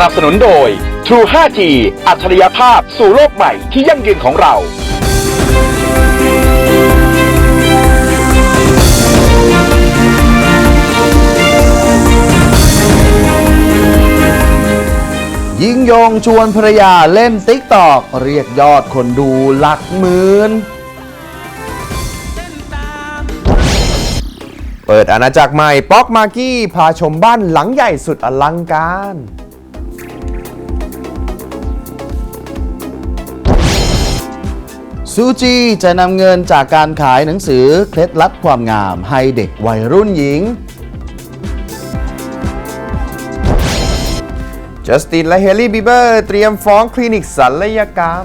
นับสนุนโดย True 5G อัจฉริยภาพสู่โลกใหม่ที่ยั่งยืนของเรายิงยงชวนภรรยาเล่นติ๊กตอกเรียกยอดคนดูหลักหมื่น เปิดอาณาจักรใหม่ ป๊อกมากี้ พาชมบ้านหลังใหญ่สุดอลังการ ซูจีจะนำเงินจากการขายหนังสือเคล็ดลับความงาม ให้เด็กวัยรุ่นหญิง จัสตินและเฮลี่บีเบอร์ เตรียมฟ้องคลินิกศัลยกรรม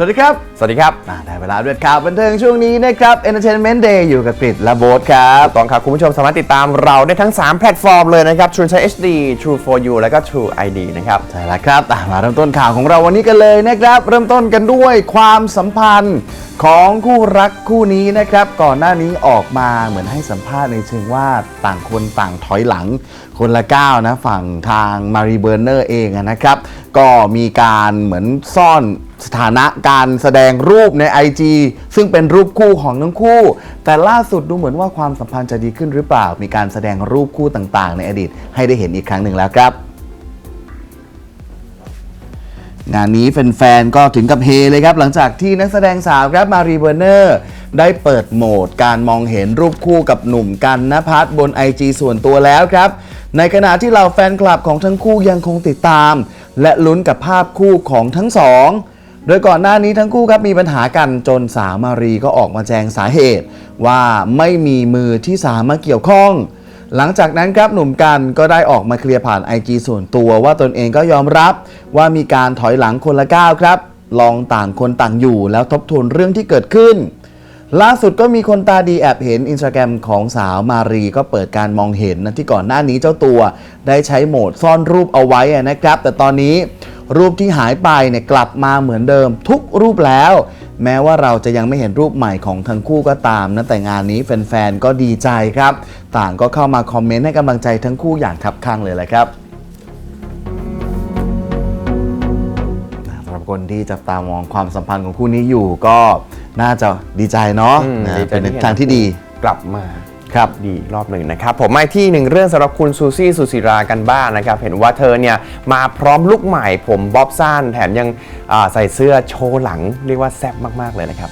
สวัสดีครับ สวัสดีครับอ่าได้เวลาด้วยข่าวบันเทิงช่วงนี้นะครับ Entertainment Day อยู่กับกริดและโบ๊ทครับตอนครับ คุณผู้ชมสามารถติดตามเราได้ทั้ง 3 แพลตฟอร์มเลยนะครับ True Sight HD True for You แล้วก็ True ID นะครับ ใช่แล้วครับอะมาเริ่มต้นข่าวของเราวันนี้กันเลยนะครับ เริ่มต้นกันด้วยความสัมพันธ์ของคู่รักคู่นี้นะครับ ก่อนหน้านี้ออกมาเหมือนให้สัมภาษณ์ในเชิงว่าต่างคนต่างถอยหลัง คนละก้าวนะฝั่งทางมารีเบอร์เนอร์เองอะนะครับ ก็มีการเหมือนซ่อนสถานะการแสดงงรูปใน IG ซึ่งเป็นรูปคู่ของทั้งคู่ แต่ล่าสุดดูเหมือนว่าความสัมพันธ์จะดีขึ้นหรือเปล่า มีการแสดงรูปคู่ต่างๆ ในอดีต ให้ได้เห็นอีกครั้งหนึ่งแล้วครับ งานนี้แฟนๆก็ถึงกับเฮเลยครับ หลังจากที่นักแสดงสาวครับมารีเบอร์เนอร์ได้เปิดโหมดการมองเห็นรูปคู่กับหนุ่มกันนภัสบน IG ส่วนตัวแล้วครับในขณะที่เหล่าแฟนคลับของทั้งคู่ยังคงติดตาม และลุ้นกับภาพคู่ของทั้งสอง โดยก่อนหน้านี้ทั้งคู่ครับมีปัญหากันจนสาวมารีก็ออกมาแจงสาเหตุ ว่าไม่มีมือที่สามมาเกี่ยวข้อง หลังจากนั้นครับหนุ่มกันก็ได้ออกมาเคลียร์ผ่าน IG ส่วนตัวว่าตนเองก็ยอมรับ ว่ามีการถอยหลังคนละก้าวครับ ลองต่างคนต่างอยู่แล้วทบทวนเรื่องที่เกิดขึ้น ล่าสุดก็มีคนตาดีแอบเห็นอินสตาแกรมของสาวมารีก็เปิดการมองเห็นนะที่ก่อนหน้านี้เจ้าตัว ได้ใช้โหมดซ่อนรูปเอาไว้นะครับ แต่ตอนนี้ รูปที่หายไปเนี่ยกลับมาเหมือนเดิม ทุกรูปแล้ว แม้ว่าเราจะยังไม่เห็นรูปใหม่ของทั้งคู่ก็ตามนะแต่งานนี้แฟนๆก็ดีใจครับ ต่างก็เข้ามาคอมเมนต์ให้กำลังใจทั้งคู่อย่างคับคั่งเลยแหละครับสำหรับคนที่จับตามองความสัมพันธ์ของคู่นี้อยู่ก็น่าจะดีใจเนาะอืมนะดีใจ เป็นที่ทางที่ดี กลับมา ครับดีรอบหนึ่งนะครับ ผมมาที่หนึ่งเรื่องสำหรับคุณซูซี่สุศิรากันบ้างนะครับ เห็นว่าเธอเนี่ยมาพร้อมลุกใหม่ผมบ๊อบสั้นแถมยังอ่าใส่เสื้อโชว์หลังเรียกว่าแซ่บมาก ๆ เลยนะครับ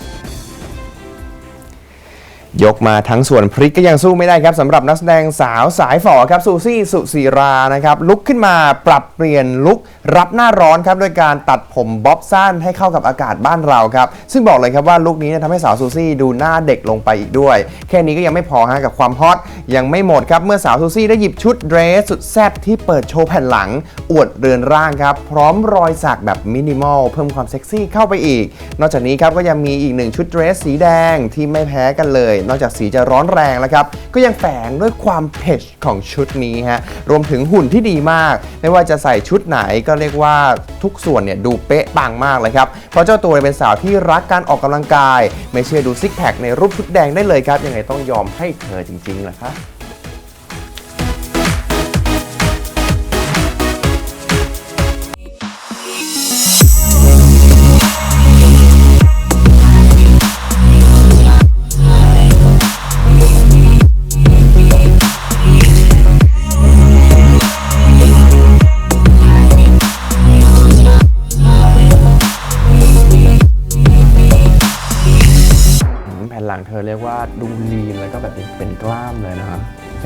ยกมาทั้งส่วนพริกก็ยังสู้ไม่ได้ครับสำหรับนักแสดงสาวสายฝอครับซูซี่สุศิรานะครับลุกขึ้นมาปรับเปลี่ยนลุกรับหน้าร้อนครับด้วยการตัดผมบ๊อบสั้นให้เข้ากับอากาศบ้านเราครับซึ่งบอกเลยครับว่าลุคนี้เนี่ยทำให้สาวซูซี่ดูหน้าเด็กลงไปอีกด้วย แค่นี้ก็ยังไม่พอฮะกับความฮอตยังไม่หมดครับเมื่อสาวซูซี่ได้หยิบชุดเดรสสุดแซ่บที่เปิดโชว์แผ่นหลัง อวดเรือนร่างครับพร้อมรอยสักแบบมินิมอลเพิ่มความเซ็กซี่เข้าไปอีก นอกจากนี้ครับก็ยังมีอีกหนึ่งชุดเดรสสีแดงที่ไม่แพ้กันเลยนอกจากสีจะร้อนแรงแล้วครับ ก็ยังแฝงด้วยความเผ็ดของชุดนี้ฮะ รวมถึงหุ่นที่ดีมาก ไม่ว่าจะใส่ชุดไหนก็เรียกว่าทุกส่วนเนี่ยดูเป๊ะปังมากเลยครับ เพราะเจ้าตัวเป็นสาวที่รักการออกกำลังกาย ไม่เชื่อดูซิกแพคในรูปชุดแดงได้เลยครับ ยังไงต้องยอมให้เธอจริงๆแหละครับ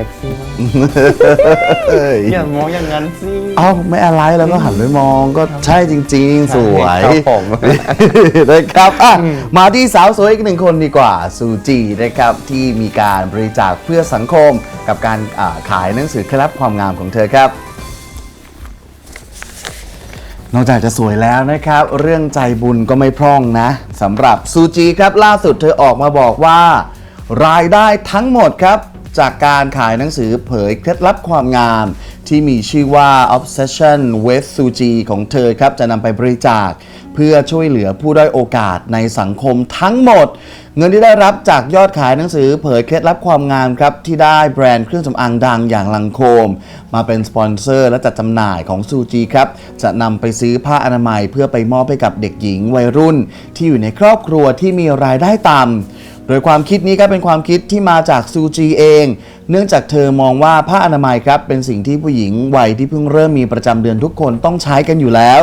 ซ็กซี่มากเอ้ยอย่ามองอย่างนั้นสิ เอ้าไม่อะไรแล้วก็หันไปมองก็ใช่จริง ๆ สวยครับผม นะครับอะมาที่สาวสวยอีกหนึ่งคนดีกว่าซูจีนะครับที่มีการบริจาคเพื่อสังคมกับการอ่าขายหนังสือเคล็ดลับความงามของเธอครับ นอกจากจะสวยแล้วนะครับ เรื่องใจบุญก็ไม่พร่องนะสำหรับซูจีครับล่าสุดเธอออกมาบอกว่า รายได้ทั้งหมดครับ จากการขายหนังสือเผยเคล็ดลับความงาม ที่มีชื่อว่า Obsession with Suji ของเธอครับ จะนำไปบริจาค เพื่อช่วยเหลือผู้ด้อยโอกาสในสังคมทั้งหมด เงินที่ได้รับจากยอดขายหนังสือเผยเคล็ดลับความงามครับ ที่ได้แบรนด์เครื่องสำอางดังอย่างลังโคม มาเป็นสปอนเซอร์และจัดจำหน่ายของซูจีครับ จะนำไปซื้อผ้าอนามัย เพื่อไปมอบให้กับเด็กหญิงวัยรุ่น ที่อยู่ในครอบครัวที่มีรายได้ต่ำ โดยความคิดนี้ครับเป็นความคิดที่มาจากซูจีเอง เนื่องจากเธอมองว่าผ้าอนามัยครับเป็นสิ่งที่ผู้หญิงวัยที่เพิ่งเริ่มมีประจำเดือนทุกคนต้องใช้กันอยู่แล้ว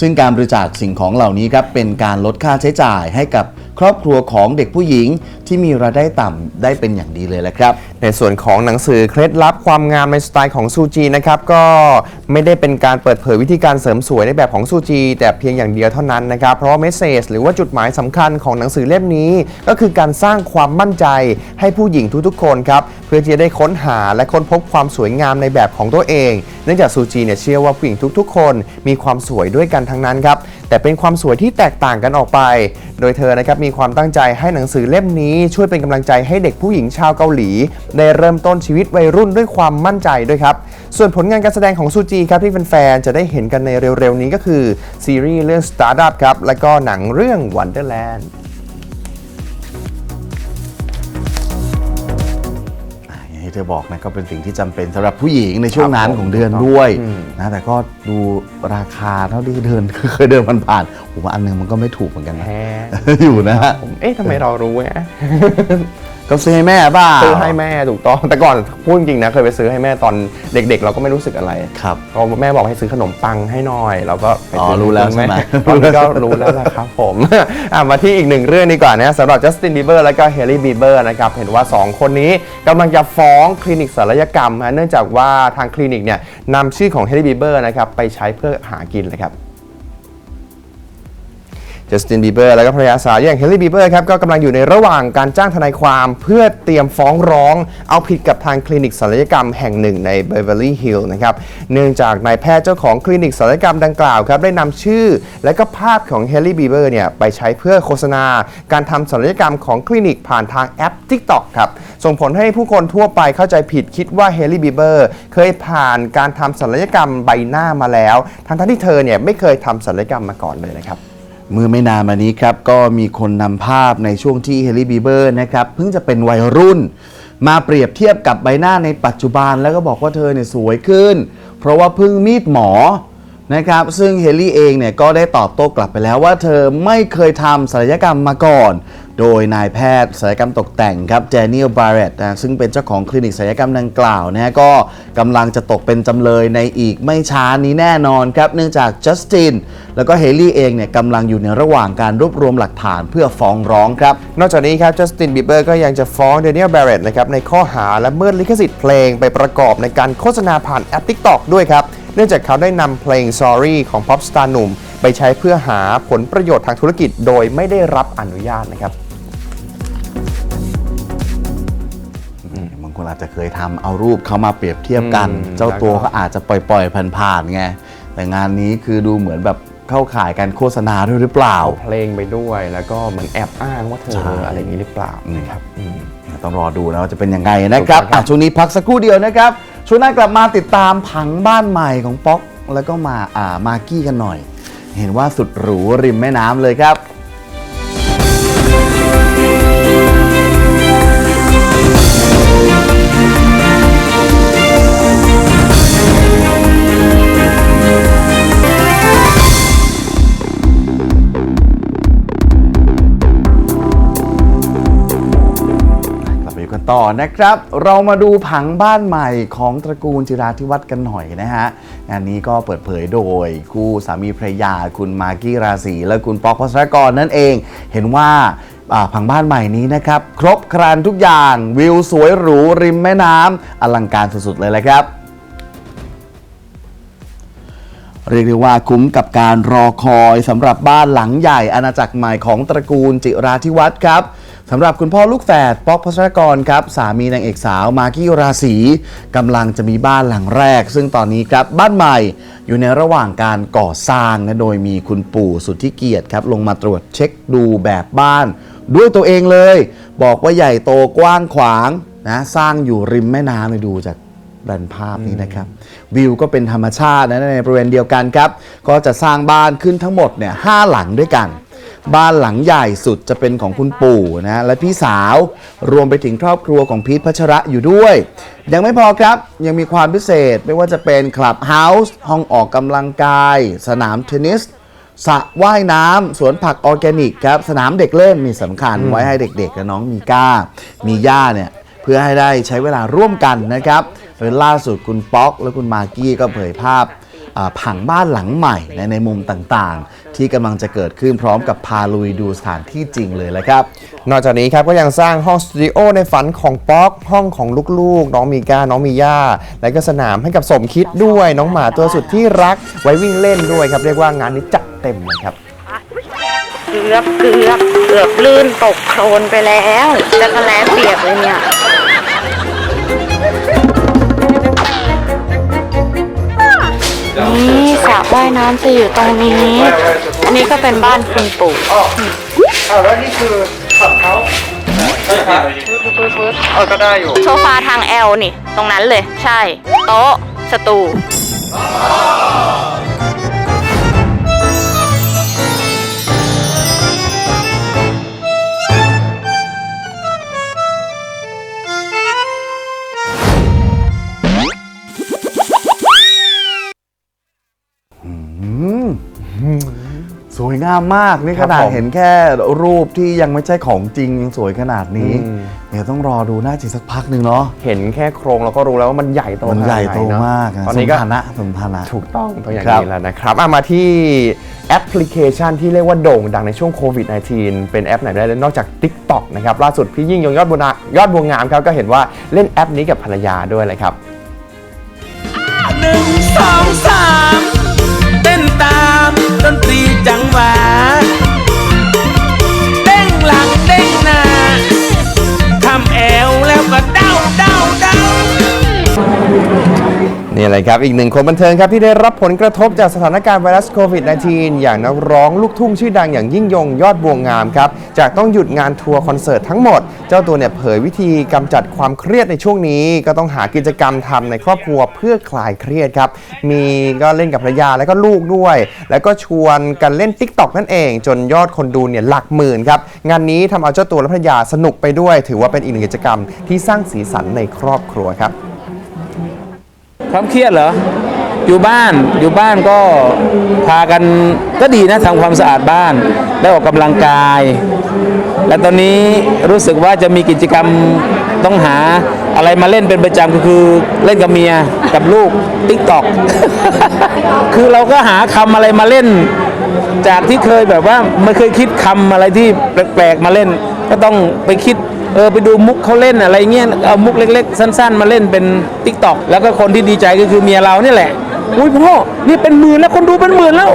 ซึ่งการบริจาคสิ่งของเหล่านี้ครับเป็นการลดค่าใช้จ่ายให้กับ ครอบครัวของเด็กผู้หญิงที่มีรายได้ต่ำได้เป็นอย่างดีเลยแหละครับ ในส่วนของหนังสือเคล็ดลับความงามในสไตล์ของซูจีนะครับก็ไม่ได้เป็นการเปิดเผยวิธีการเสริมสวยในแบบของซูจี แต่เพียงอย่างเดียวเท่านั้นนะครับ เพราะเมสเซจหรือว่าจุดหมายสำคัญของหนังสือเล่มนี้ ก็คือการสร้างความมั่นใจให้ผู้หญิงทุกๆคนครับเพื่อที่จะได้ค้นหาและค้นพบความสวยงามในแบบของตัวเอง เนื่องจากซูจีเนี่ยเชื่อว่าผู้หญิงทุกๆ คนมีความสวยด้วยกันทั้งนั้นครับ แต่เป็นความสวยที่แตกต่างกันออกไป โดยเธอนะครับมีความตั้งใจให้หนังสือเล่มนี้ ช่วยเป็นกำลังใจให้เด็กผู้หญิงชาวเกาหลี ได้เริ่มต้นชีวิตวัยรุ่นด้วยความมั่นใจด้วยครับ ส่วนผลงานการแสดงของซูจีครับที่แฟนๆจะได้เห็นกันในเร็วๆนี้ก็คือซีรีส์เรื่อง Startup ครับและก็หนังเรื่อง Wonderland ที่เธอบอกนะก็เป็นสิ่งที่จำเป็นสำหรับผู้หญิงในช่วงนั้นครับผมของเดือนด้วยอืมนะแต่ก็ดูราคาเท่าที่เดินเคยเดินผ่านๆผมว่าอันหนึงมันก็ไม่ถูกเหมือนกันนะแพ้อยู่นะฮะผมเอ๊ะทำไมเรารู้อะ ก็ซื้อให้แม่บ้าซื้อให้แม่ถูกต้องแต่ก่อนพูดจริงๆนะเคยไปซื้อให้แม่ตอนเด็ก ๆ เราก็ไม่รู้สึกอะไรครับก็แม่บอกให้ซื้อขนมปังให้หน่อยเราก็ไปซื้อ๋อรู้แล้วใช่ไหมตอนนี้ก็รู้แล้วล่ะครับผมอะมาที่อีกหนึ่งเรื่องดีกว่านะสำหรับจัสตินบีเบอร์และก็เฮลี่บีเบอร์นะครับเห็นว่า 2 คนนี้กำลังจะฟ้องคลินิกศัลยกรรมฮะเนื่องจากว่าทางคลินิกเนี่ยนำชื่อของเฮลี่บีเบอร์นะครับไปใช้เพื่อหากินเลยครับ จสตินบีเบอร์และก็ภรรยาสาวอย่างเฮลลี่บีเบอร์ครับก็กำลังอยู่ในระหว่างการจ้างทนายความเพื่อเตรียมฟ้องร้อง เอาผิดกับทางคลินิกศัลยกรรมแห่งหนึ่งในเบเวอร์ลี่ฮิลล์นะครับเนื่องจากนายแพทย์เจ้าของคลินิกศัลยกรรมดังกล่าวครับได้นำชื่อ และก็ภาพของเฮลลี่บีเบอร์เนี่ยไปใช้เพื่อโฆษณา การทำศัลยกรรมของคลินิกผ่านทางแอป TikTok ครับส่งผลให้ผู้คนทั่วไปเข้าใจผิดคิดว่าเฮลลี่บีเบอร์เคยผ่านการทำศัลยกรรมใบหน้ามาแล้ว ทั้งที่เธอเนี่ยไม่เคยทำศัลยกรรมมาก่อนเลยนะครับ เมื่อไม่นานมานี้ครับก็มีคนนำภาพในช่วงที่เฮลลี่บีเบอร์นะครับเพิ่งจะเป็นวัยรุ่น มาเปรียบเทียบกับใบหน้าในปัจจุบันแล้วก็บอกว่าเธอเนี่ยสวยขึ้น เพราะว่าเพิ่งมีดหมอนะครับซึ่งเฮลลี่เองเนี่ยก็ได้ตอบโต้กลับไปแล้วว่าเธอไม่เคยทำศัลยกรรมมาก่อน โดยนายแพทย์ศัลยกรรมตกแต่งครับเจเนียลบาร์เรตนะซึ่งเป็นเจ้าของคลินิกศัลยกรรมดังกล่าวนะฮะก็กำลังจะตกเป็นจำเลยในอีกไม่ช้านี้แน่นอนครับ เนื่องจากจัสตินแล้วก็เฮลี่เองเนี่ยกำลังอยู่ในระหว่างการรวบรวมหลักฐานเพื่อฟ้องร้องครับ นอกจากนี้ครับจัสตินบีเบอร์ก็ยังจะฟ้องเดนิเอลแบร r ตนะครับในข้อหาละเมิดลิขสิทธิ์เพลงไปประกอบในการโฆษณาผ่านแอป TikTok ด้วยครับเนื่องจากเขาได้นำเพลง Sorry ของพ็อปสตาร์หนุ่ม ไปใช้เพื่อหาผลประโยชน์ทางธุรกิจโดยไม่ได้รับอนุญาตนะครับ คนอาจจะเคยทำเอารูปเขามาเปรียบเทียบกันอืมเจ้าตัวแล้วก็เขาอาจจะปล่อยๆผ่านๆไงแต่งานนี้คือดูเหมือนแบบเข้าข่ายการโฆษณาด้วยหรือเปล่าเอาเพลงไปด้วยแล้วก็เหมือนแอบอ้างว่าเธใช่ออะไรอย่างนี้หรือเปล่านะครับอืมต้องรอดูนะว่าจะเป็นยังไงนะครับถูกต้องครับอะช่วงนี้พักสักครู่เดียวนะครับช่วงหน้ากลับมาติดตามผังบ้านใหม่ของป๊อกแล้วก็มาอ่ามากี้กันหน่อย เห็นว่าสุดหรูริมแม่น้ำเลยครับ ต่อนะครับ เรามาดูผังบ้านใหม่ของตระกูลจิราธิวัฒน์กันหน่อยนะฮะงานนี้ก็เปิดเผยโดยคู่สามีภรรยา คุณมากี้ราศีและคุณป๊อกพัสรกรนั่นเอง เห็นว่าอ่าผังบ้านใหม่นี้นะครับ ครบครันทุกอย่างวิวสวยหรูริมแม่น้ำอลังการสุดๆเลยแหละครับเรียกได้ว่าคุ้มกับการรอคอยสำหรับบ้านหลังใหญ่อาณาจักรใหม่ของตระกูลจิราธิวัฒน์ครับ สำหรับคุณพ่อลูกแฝดป๊อกพัชรกรครับสามีนางเอกสาวมากกี้ราศีกำลังจะมีบ้านหลังแรก ซึ่งตอนนี้ครับบ้านใหม่อยู่ในระหว่างการก่อสร้างนะโดยมีคุณปู่สุทธิเกียรติครับลงมาตรวจเช็คดูแบบบ้าน ด้วยตัวเองเลย บอกว่าใหญ่โตกว้างขวางนะสร้างอยู่ริมแม่น้ำไปดูจากแบนภาพนี้นะครับ วิวก็เป็นธรรมชาตินะในบริเวณเดียวกันครับ ก็จะสร้างบ้านขึ้นทั้งหมดเนี่ยห้าหลังด้วยกัน บ้านหลังใหญ่สุดจะเป็นของคุณปู่นะและพี่สาวรวมไปถึงครอบครัวของพีทพัชระอยู่ด้วย ยังไม่พอครับยังมีความพิเศษไม่ว่าจะเป็นคลับเฮาส์ห้องออกกำลังกาย สนามเทนนิสสระว่ายน้ำสวนผักออร์แกนิกครับ สนามเด็กเล่นมีสำคัญไว้ให้เด็กๆและน้องมีก้า มีย่าเนี่ยเพื่อให้ได้ใช้เวลาร่วมกันนะครับโดยล่าสุดคุณป๊อกและคุณมากกี้ก็เผยภาพอ่า ผังบ้านหลังใหม่ในในมุมต่างๆ ที่กำลังจะเกิดขึ้นพร้อมกับพาลุยดูสถานที่จริงเลยแล้วครับ นอกจากนี้ครับก็ยังสร้างห้องสตูดิโอในฝันของป๊อกห้องของลูกๆ น้องมีก้าน้องมีย่า และก็สนามให้กับสมคิดด้วยน้องหมาตัวสุดที่รักไว้วิ่งเล่นด้วยครับ เรียกว่างานนี้จัดเต็มเลยครับ เกือบเกือบเกือบลื่นตกโคลนไปแล้วจะกระแลเปียกเลยเนี่ย นี่สระว่ายน้ำจะอยู่ตรงนี้ อันนี้ก็เป็นบ้านคุณปู่แล้วนี่คือขับเขาใช่ครับเออก็ได้อยู่ โซฟาทางแอลนี่ ตรงนั้นเลย ใช่ โต๊ะ สตู วยงามมากนี่คขรับนาดผมเห็นแค่รูปที่ยังไม่ใช่ของจริงยังสวยขนาดนี้อืมเดี๋ยวต้องรอดูน่าจะสักพักหนึ่งเนาะเห็นแค่โครงเราก็รู้แล้วว่ามันใหญ่โตมันใหญ่โตขนาดไเอะมากะตอนนี้ก็สมฐานะสมฐานะถูกต้องตัวอย่างครับนี้แล้วนะครับอะมาที่แอปพลิเคชันที่เรียกว่าโด่งดังในช่วงโควิด -19 เป็นแอปไหนได้เลยนอกจาก TikTok นะครับล่าสุดพี่ยิ่งยงยอดบัวยอดบัวงามครับก็เห็นว่าเล่นแอปนี้กับภรรยาด้วยเลยครับหนึ่งสองสาม นี่เลยครับอีกหนึ่งคนบันเทิงครับที่ได้รับผลกระทบจากสถานการณ์ไวรัสโควิด -19 อย่างนักร้องลูกทุ่งชื่อดังอย่างยิ่งยงยอดบวงงามครับจากต้องหยุดงานทัวร์คอนเสิร์ตทั้งหมด เจ้าตัวเนี่ยเผยวิธีกำจัดความเครียดในช่วงนี้ ก็ต้องหากิจกรรมทำในครอบครัวเพื่อคลายเครียดครับมีก็เล่นกับภรรยาแล้วก็ลูกด้วย แล้วก็ชวนกันเล่น t ิ k t o k นั่นเอง จนยอดคนดูเนี่ยหลักหมื่นครับงานนี้ทำเอาเจ้าตัวและภรรยาสนุกไปด้วย ถือว่าเป็นอีกหนึ่งกิจกรรมที่สร้างสีสันในครอบครัวครับ ความเครียดเหรอ อยู่บ้าน อยู่บ้านก็พากันก็ดีนะทำความสะอาดบ้าน ได้ออกกำลังกาย และตอนนี้รู้สึกว่าจะมีกิจกรรมต้องหาอะไรมาเล่นเป็นประจำก็คือเล่นกับเมียกับลูกติ๊กตอกคือเราก็หาคำอะไรมาเล่น จากที่เคยแบบว่าไม่เคยคิดคำอะไรที่แปลกๆมาเล่น ก็ต้องไปคิด เออไปดูมุกเขาเล่นอะไรเงี้ยเอามุกเล็ก ๆ สั้น ๆ มาเล่นเป็นติ๊กตอกแล้วก็คนที่ดีใจก็คือเมียเราเนี่ยแหละอุ้ยพ่อนี่เป็นหมื่นแล้วคนดูเป็นหมื่นแล้ว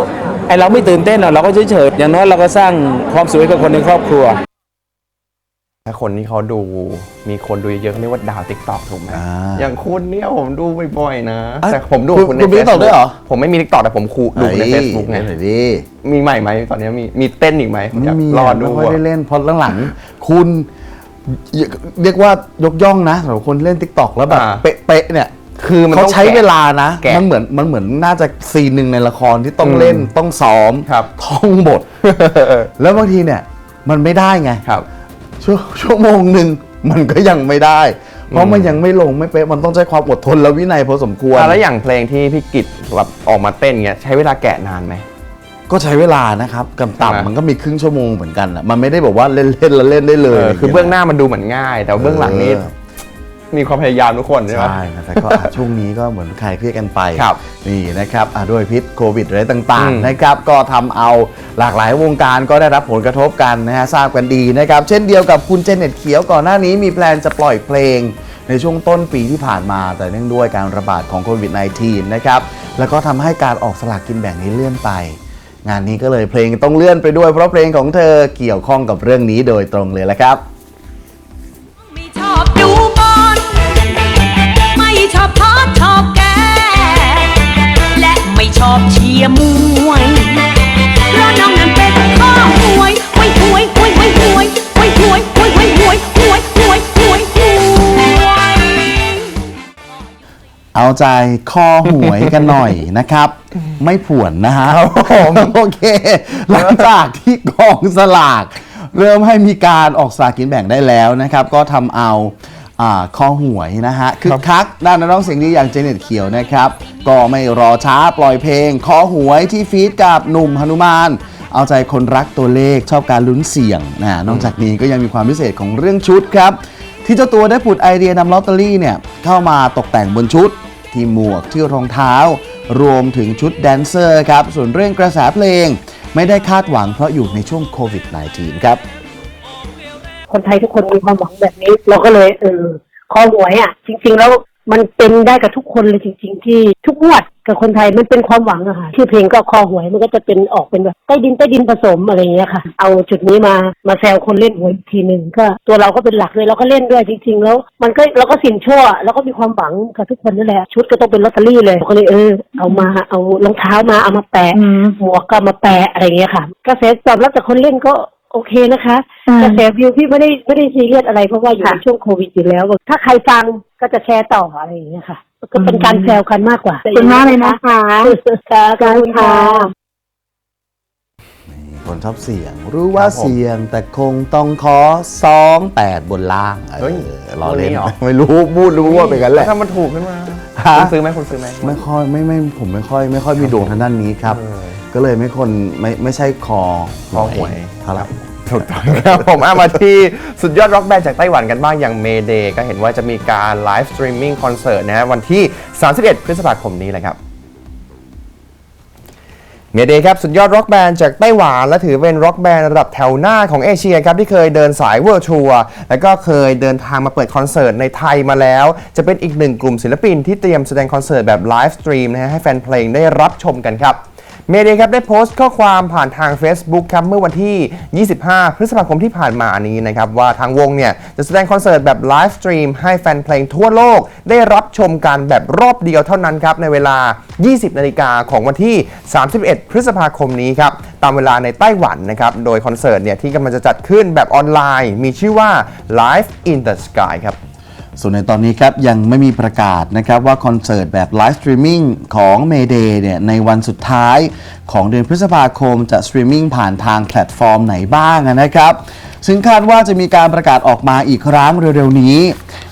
ไอเราไม่ตื่นเต้นหรอกเราก็เฉยๆอย่างน้อยเราก็สร้างความสุขให้กับคนในครอบครัว ถ้าคนที่เขาดูมีคนดูเยอะๆเขาเรียกว่าดาวติ๊กต็อกถูกไหมอ่าอย่างคุณเนี่ยผมดูบ่อยๆนะ อะแต่ผมดูคุณคุณในคุณมี TikTok Facebook ด้วยเหรอ ผมไม่มีติ๊กต็อกแต่ผมคูดูใน Facebook ไงเล่นหน่อยดิมีใหม่ไหมตอนนี้มีมีเต้นอีกไหมผมอยากไม่มีรอดูไม่ค่อยอะ ได้เล่นเพราะหลังๆคุณ เรียกว่ายกย่องนะสำหรับคนเล่น t ิ k t o k แล้วแบบอ่า เป๊ะๆเนี่ย คือมันเขาต้องใช้แกะเวลานะ แกะมันเหมือนมันเหมือนน่าจะซีนหนึ่งในละครที่ต้องอืมเล่นต้องซ้อมครับ ท่องบท แล้วบางทีเนี่ย มันไม่ได้ไง ครับ ชั่วชั่วโมงหนึ่งมันก็ยังไม่ได้ เพราะมันยังไม่ลงไม่เป๊ะมันต้องใช้ความอดทนและวินัยพอสมควร อะแล้วอย่างเพลงที่พี่กิตแบบออกมาเต้นเงี้ยใช้เวลาแกะนานไหม ก็ใช้เวลานะครับกำใช่ไหม ต่ำมันก็มีครึ่งชั่วโมงเหมือนกันอะมันไม่ได้บอกว่าเล่นๆแล้วเล่นได้เลเอยอคือเบื้องหน้ามันดูเหมือนง่าย แต่เบื้องหลังนี้เออ มีความพยายามทุกคนใช่ไหม ใช่นะแต่ก็อะ ช่วงนี้ก็เหมือนคลายเครียดกันไปครับนี่นะครับอะด้วยพิษโควิดอะไรต่างอืมๆนะครับก็ทำเอาหลากหลายวงการก็ได้รับผลกระทบกันนะฮะทราบกันดีนะครับ เช่นเดียวกับคุณเจเน็ตเขียวก่อนหน้านี้มีแพลนจะปล่อยเพลง ในช่วงต้นปีที่ผ่านมาแต่เนื่องด้วยการระบาดของโควิด -19 นะครับแล้วก็ทำให้การออกสลากกินแบ่งนี้เลื่อนไป งานนี้ก็เลยเพลงต้องเลื่อนไปด้วยเพราะเพลงของเธอเกี่ยวข้องกับเรื่องนี้โดยตรงเลยละครับไม่ชอบดูบอลไม่ชอบทอดชอบแกและไม่ชอบเชียร์มวยเพราะน้องนั้นเป็นข้อหวยหวยหวยหวยหวย เอาใจคอหวยกันหน่อยนะครับ ไม่ผวนนะฮะโอเค หลังจากที่กองสลาก เริ่มให้มีการออกสลากกินแบ่งได้แล้วนะครับ ก็ทำเอาอ่าคอหวยนะฮะคึกคัก ด้านนักร้องเสียงดีอย่างเจเน็ตเขียวนะครับ ก็ไม่รอช้าปล่อยเพลง คอหวยที่ฟีดกับหนุ่มหนุมาน เอาใจคนรักตัวเลขชอบการลุ้นเสี่ยงนะนอกจากนี้ก็ยังมีความพิเศษของเรื่องชุดครับ ที่เจ้าตัวได้ผุดไอเดียนำลอตเตอรี่เนี่ยเข้ามาตกแต่งบนชุด ที่หมวกที่รองเท้า รวมถึงชุดแดนเซอร์ครับส่วนเรื่องกระแสเพลง ไม่ได้คาดหวังเพราะอยู่ในช่วงโควิด -19 ครับ คนไทยทุกคนมีความหวังแบบนี้ เราก็เลยเออคอหวยอะ จริง ๆ แล้ว มันเป็นได้กับทุกคนเลยจริง ๆ ที่ทุกงวดกับคนไทยมันเป็นความหวังอะค่ะชื่อเพลงก็คอหวยมันก็จะเป็นออกเป็นแบบใต้ดินใต้ดินผสมอะไรอย่างเงี้ยค่ะ เอาจุดนี้มามาแซวคนเล่นหวยอีกทีหนึ่งก็ตัวเราก็เป็นหลักเลยเราก็เล่นด้วยจริง ๆ แล้ว มันก็เราก็สิ่งชั่วแล้วก็มีความหวังกับทุกคนนั่นแหละชุดก็ต้องเป็นลอตเตอรี่เลยก็เลยเออเอามาเอารองเท้ามาเอามาแปะหมวกก็เอามาแปะอะไรอย่างเงี้ยค่ะกระแสตอบรับจากคนเล่นก็ โอเคนะคะกระแสวิวพี่ไม่ได้ไม่ได้ซีเรียสอะไรเพราะว่าอยู่ในช่วงโควิดอยู่แล้ว ถ้าใครฟังก็จะแชร์ต่ออะไรอย่างเงี้ยค่ะ ก็เป็นการแซวกันมากกว่าขอบคุณมากเลยนะคะค่ะขอบคุณค่ะคนชอบเสียง รู้ว่าครับผมเสียงแต่คงต้องขอสองแปดบนล่างเฮ้ยออรอเล่นตัวนี้เหรอไม่รู้พูดรู้ว่าเป็นกันแหละถ้ามันถูกขึ้นมาฮะคุณซื้อไหมคุณซื้อไหมไม่ค่อยไม่ไม่ผมไม่ค่อย ไม่ค่อยมีดวงทางด้านนี้ครับเออ ก็เลยไม่คนไม่ไม่ใช่คอคอหวยเท่าไหร่ถูกต้องครับผมเอามาที่สุดยอดร็อกแบนด์จากไต้หวันกันบ้างอย่างเมเดก็เห็นว่าจะมีการไลฟ์สตรีมมิ่งคอนเสิร์ตนะฮะวันที่ 31 พฤษภาคมนี้แหละครับเมเดครับสุดยอดร็อกแบนด์จากไต้หวันและถือเป็นร็อกแบนด์ระดับแถวหน้าของเอเชียครับที่เคยเดินสายเวิร์ทัวร์และก็เคยเดินทางมาเปิดคอนเสิร์ตในไทยมาแล้ว จะเป็นอีกหนึ่งกลุ่มศิลปินที่เตรียมแสดงคอนเสิร์ตแบบไลฟ์สตรีมนะฮะให้แฟนเพลงได้รับชมกันครับ เมเดครับได้โพสต์ข้อความผ่านทาง Facebook ครับเมื่อวันที่ 25 พฤษภาคมที่ผ่านมานี้นะครับว่าทางวงเนี่ยจะแสดงคอนเสิร์ตแบบไลฟ์สตรีมให้แฟนเพลงทั่วโลก ได้รับชมกันแบบรอบเดียวเท่านั้นครับในเวลา 20 นาฬิกาของวันที่ 31 พฤษภาคมนี้ครับตามเวลาในไต้หวันนะครับโดยคอนเสิร์ตเนี่ยที่กำลังจะจัดขึ้นแบบออนไลน์ มีชื่อว่า Live in the Sky ครับ ส่วนในตอนนี้ครับยังไม่มีประกาศนะครับว่าคอนเสิร์ตแบบไลฟ์สตรีมมิ่งของ Mayday เนี่ยในวันสุดท้ายของเดือนพฤษภาคมจะสตรีมมิ่งผ่านทางแพลตฟอร์มไหนบ้างนะครับ ซึ่งคาดว่าจะมีการประกาศออกมาอีกครั้งเร็วๆนี้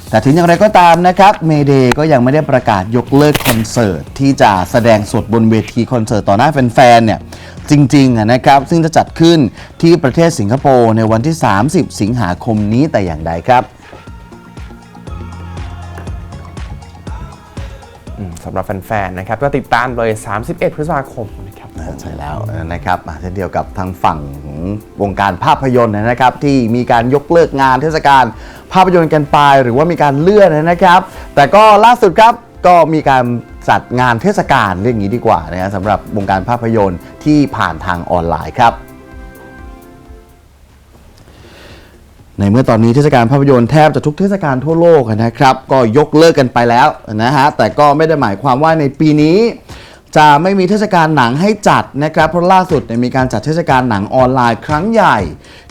แต่ถึงอย่างไรก็ตามนะครับ Mayday ก็ยังไม่ได้ประกาศยกเลิกคอนเสิร์ตที่จะแสดงสดบนเวทีคอนเสิร์ตต่อหน้าแฟนๆเนี่ยจริงๆนะครับซึ่งจะจัดขึ้นที่ประเทศสิงคโปร์ในวันที่ 30 สิงหาคมนี้แต่อย่างใดครับ สำหรับแฟนๆนะครับก็ติดตามเลย 31 พฤษภาคมนะครับใช่แล้วนะครับเช่นเดียวกับทางฝั่งวงการภาพยนตร์นะครับที่มีการยกเลิกงานเทศกาลภาพยนตร์กันไปหรือว่ามีการเลื่อนนะครับ แต่ก็ล่าสุดครับก็มีการจัดงานเทศกาลเรื่องนี้ดีกว่านะฮะสำหรับวงการภาพยนตร์ที่ผ่านทางออนไลน์ครับ ในเมื่อตอนนี้เทศกาลภาพยนตร์แทบจะทุกเทศกาลทั่วโลกนะครับ ก็ยกเลิกกันไปแล้วนะฮะแต่ก็ไม่ได้หมายความว่าในปีนี้ จะไม่มีเทศกาลหนังให้จัดนะครับเพราะล่าสุดมีการจัดเทศกาลหนังออนไลน์ครั้งใหญ่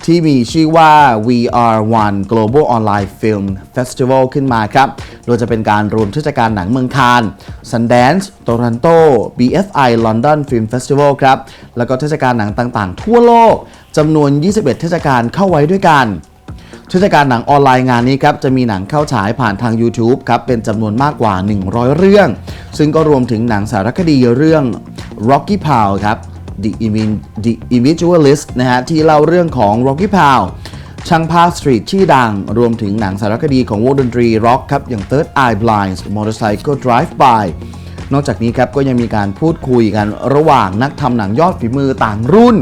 ที่มีชื่อว่า VR1 Global Online Film Festival ขึ้นมาครับ โดยจะเป็นการรวมเทศกาลหนังเมืองคาน Sundance Toronto BFI London Film Festival ครับแล้วก็เทศกาลหนังต่างๆ ทั่วโลกจำนวน 21 เทศกาลเข้าไว้ด้วยกัน เทศกาลหนังออนไลน์งานนี้ครับจะมีหนังเข้าฉายผ่านทาง YouTube ครับเป็นจำนวนมากกว่า 100 เรื่อง ซึ่งก็รวมถึงหนังสารคดีเรื่อง Rocky p o w ครับ The, Imi- The Individualist นะฮะที่เล่าเรื่องของ Rocky p o w ช่างภาพสตรีทชื่อดัง รวมถึงหนังสารคดีของวงดนตรีร็อกครับอย่าง Third Eye Blind Motorcycle Drive By นอกจากนี้ครับก็ยังมีการพูดคุยกันระหว่างนักทำหนังยอดฝีมือต่างรุ่น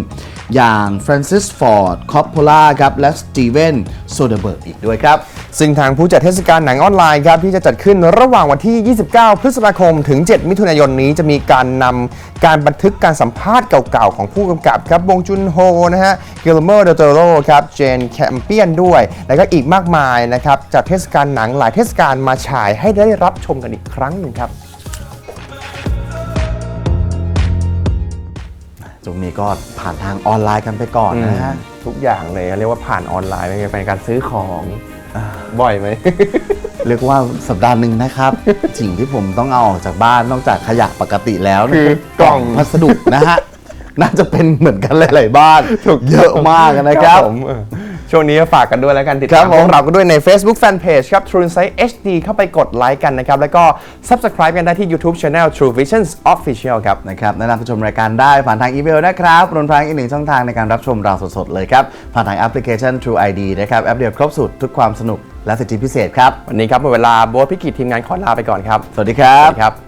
อย่างฟรานซิสฟอร์ดคอปโพล่าครับและสตีเวนโซเดเบิร์กอีกด้วยครับ ซึ่งทางผู้จัดเทศกาลหนังออนไลน์ครับที่จะจัดขึ้นระหว่างวันที่ 29 พฤษภาคม ถึง 7 มิถุนายนนี้จะมีการนำการบันทึกการสัมภาษณ์เก่าๆ ของผู้กำกับครับบงจุนโฮนะฮะกิลเมอร์เดโตโรครับเจนแคมเปียนด้วย แล้วก็อีกมากมายนะครับจากเทศกาลหนังหลายเทศกาลมาฉายให้ได้รับชมกันอีกครั้งหนึ่งครับ ตรงนี้ก็ผ่านทางออนไลน์กันไปก่อนนะฮะ ทุกอย่างเลยเรียกว่าผ่านออนไลน์เป็นการซื้อของบ่อยไหม เรียกว่าสัปดาห์หนึ่งนะครับ สิ่งที่ผมต้องเอาออกจากบ้านนอกจากขยะปกติแล้วคือกล่องพัสดุนะฮะ น่าจะเป็นเหมือนกันหลาย ๆ บ้านเยอะมากนะครับผมเออ ช่วงนี้ฝากกันด้วยแล้วกันติดครัตาบมผมพวกเราก็ด้วยใน Facebook Fanpage ครับ True Insight HD เข้าไปกดไลค์กันนะครับ แล้วก็ Subscribe กันได้ที่ YouTube Channel True Visions Official ครับ นะครับแนะนำผู้ชมรายการได้ผ่านทางอีเมลนะครับรวมทั้งอีกหนึ่งช่องทางในการรับชมเราสดๆเลยครับ ผ่านทางแอปพลิเคชัน True ID นะครับแอปเดียวครบสุดทุกความสนุกและสิทธิพิเศษครับวันนี้ครับหมดเวลาโบ๊ทพิกิจทีมงานขอลาไปก่อนครับสวัสดีครับสวัสดีครับ